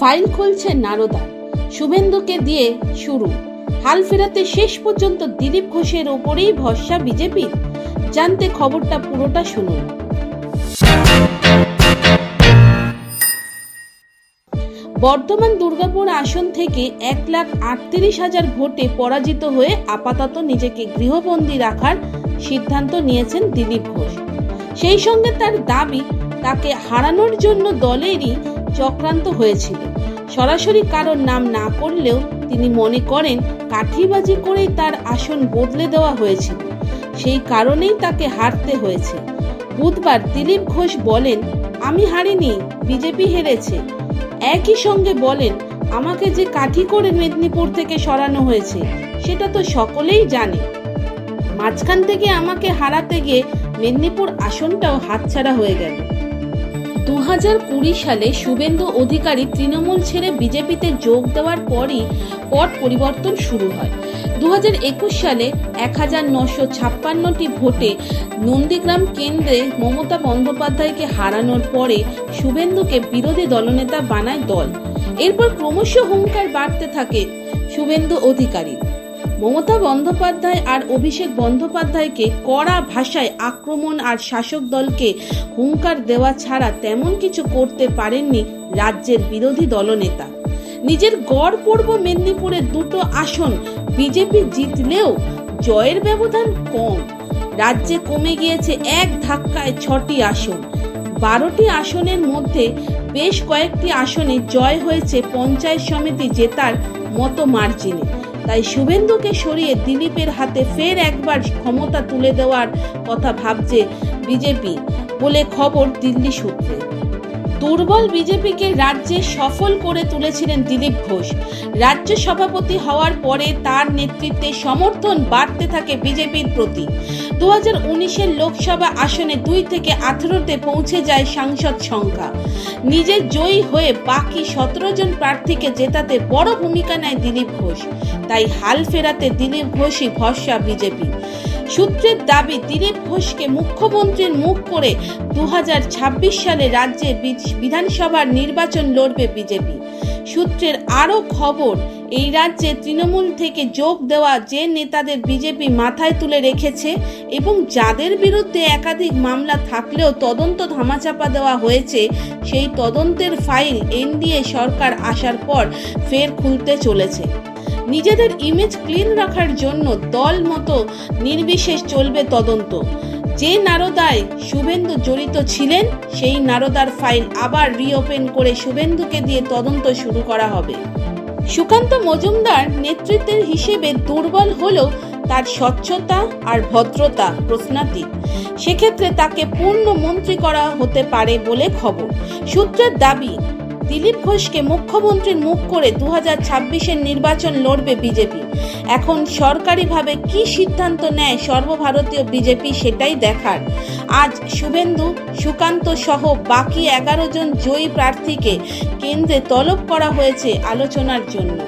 File খুলছে নারদা। শুভেন্দুকে দিয়ে শুরু। হাল ফেরাতে শেষ পর্যন্ত দিলীপ ঘোষের ওপরেই ভরসা বিজেপির। জানতে খবরটা পুরোটা শুনুন। বর্তমান দুর্গাপুর আসন থেকে এক লাখ আটত্রিশ হাজার ভোটে পরাজিত হয়ে আপাতত নিজেকে গৃহবন্দী রাখার সিদ্ধান্ত নিয়েছেন দিলীপ ঘোষ। সেই সঙ্গে তার দাবি, তাকে হারানোর জন্য দলেরই চক্রান্ত হয়েছিল। সরাসরি কারোর নাম না করলেও তিনি মনে করেন কাঠিবাজি করেই তার আসন বদলে দেওয়া হয়েছিল। সেই কারণেই তাকে হারতে হয়েছে। বুধবার দিলীপ ঘোষ বলেন, আমি হারিনি, বিজেপি হেরেছে। একই সঙ্গে বলেন, আমাকে যে কাঠি করে মেদিনীপুর থেকে সরানো হয়েছে, সেটা তো সকলেই জানে। মাঝখান থেকে আমাকে হারাতে গিয়ে মেদিনীপুর আসনটাও হাতছাড়া হয়ে গেল। দু হাজার কুড়ি সালে শুভেন্দু অধিকারী তৃণমূল ছেড়ে বিজেপিতে যোগ দেওয়ার পরই পট পরিবর্তন শুরু হয়। দু সালে এক হাজার নশো ছাপ্পান্নটি ভোটে নন্দীগ্রাম কেন্দ্রে মমতা বন্দ্যোপাধ্যায়কে হারানোর পরে শুভেন্দুকে বিরোধী দলনেতা বানায় দল। এরপর ক্রমশ হুঙ্কার বাড়তে থাকে শুভেন্দু অধিকারী মমতা বন্দ্যোপাধ্যায় আর অভিষেক বন্দ্যোপাধ্যায়কে কড়া ভাষায় আক্রমণ আর শাসক দলকে হুঙ্কার দেওয়া ছাড়া তেমন কিছু করতে পারেননি রাজ্যের বিরোধী দলনেতা। নিজের গড় পূর্ব মেদিনীপুরের দুটো আসন বিজেপি জিতলেও জয়ের ব্যবধান কম। রাজ্যে কমে গিয়েছে এক ধাক্কায় ছটি আসন। বারোটি আসনের মধ্যে বেশ কয়েকটি আসনে জয় হয়েছে পঞ্চায়েত সমিতি জেতার মতো মার্জিনে। তাই শুভেন্দুকে সরিয়ে দিলীপের হাতে ফের একবার ক্ষমতা তুলে দেওয়ার কথা ভাবছে বিজেপি বলে খবর দিল্লি সূত্রে। দুর্বল বিজেপিকে রাজ্যে সফল করে তুলেছিলেন দিলীপ ঘোষ। রাজ্য সভাপতি হওয়ার পরে তার নেতৃত্বে সমর্থন বাড়তে থাকে বিজেপির প্রতি। দু হাজার উনিশের লোকসভা আসনে দুই থেকে আঠেরোতে পৌঁছে যায় সাংসদ সংখ্যা। নিজে জয়ী হয়ে বাকি সতেরো জন প্রার্থীকে জেতাতে বড় ভূমিকা নেয় দিলীপ ঘোষ। তাই হাল ফেরাতে দিলীপ ঘোষই ভরসা বিজেপি সূত্রের দাবি, দিলীপ ঘোষকে মুখ্যমন্ত্রীর মুখ করে দু হাজার ছাব্বিশ সালে রাজ্যে বিধানসভার নির্বাচন লড়বে বিজেপি। সূত্রের আরও খবর, এই রাজ্যে তৃণমূল থেকে যোগ দেওয়া যে নেতাদের বিজেপি মাথায় তুলে রেখেছে এবং যাদের বিরুদ্ধে একাধিক মামলা থাকলেও তদন্ত ধামাচাপা দেওয়া হয়েছে, সেই তদন্তের ফাইল এনডিএ সরকার আসার পর ফের খুলতে চলেছে। নিজেদের ইমেজ ক্লিন রাখার জন্য দল মতো নির্বিশেষ চলবে তদন্ত। যে নারদায় শুভেন্দু জড়িত ছিলেন, সেই নারদার ফাইল আবার রিওপেন করে শুভেন্দুকে দিয়ে তদন্ত শুরু করা হবে। সুকান্ত মজুমদার নেতৃত্বের হিসেবে দুর্বল হলেও তার স্বচ্ছতা আর ভদ্রতা প্রশ্নাতীত। সেক্ষেত্রে তাকে পূর্ণ মন্ত্রী করা হতে পারে বলে খবর। সূত্রের দাবি দিলীপ ঘোষকে মুখ্যমন্ত্রীর মুখ করে দু হাজার নির্বাচন লড়বে বিজেপি। এখন সরকারিভাবে কি সিদ্ধান্ত নেয় সর্বভারতীয় বিজেপি সেটাই দেখার। আজ শুভেন্দু, সুকান্ত সহ বাকি এগারো জন জয়ী প্রার্থীকে কেন্দ্রে তলব করা হয়েছে আলোচনার জন্য।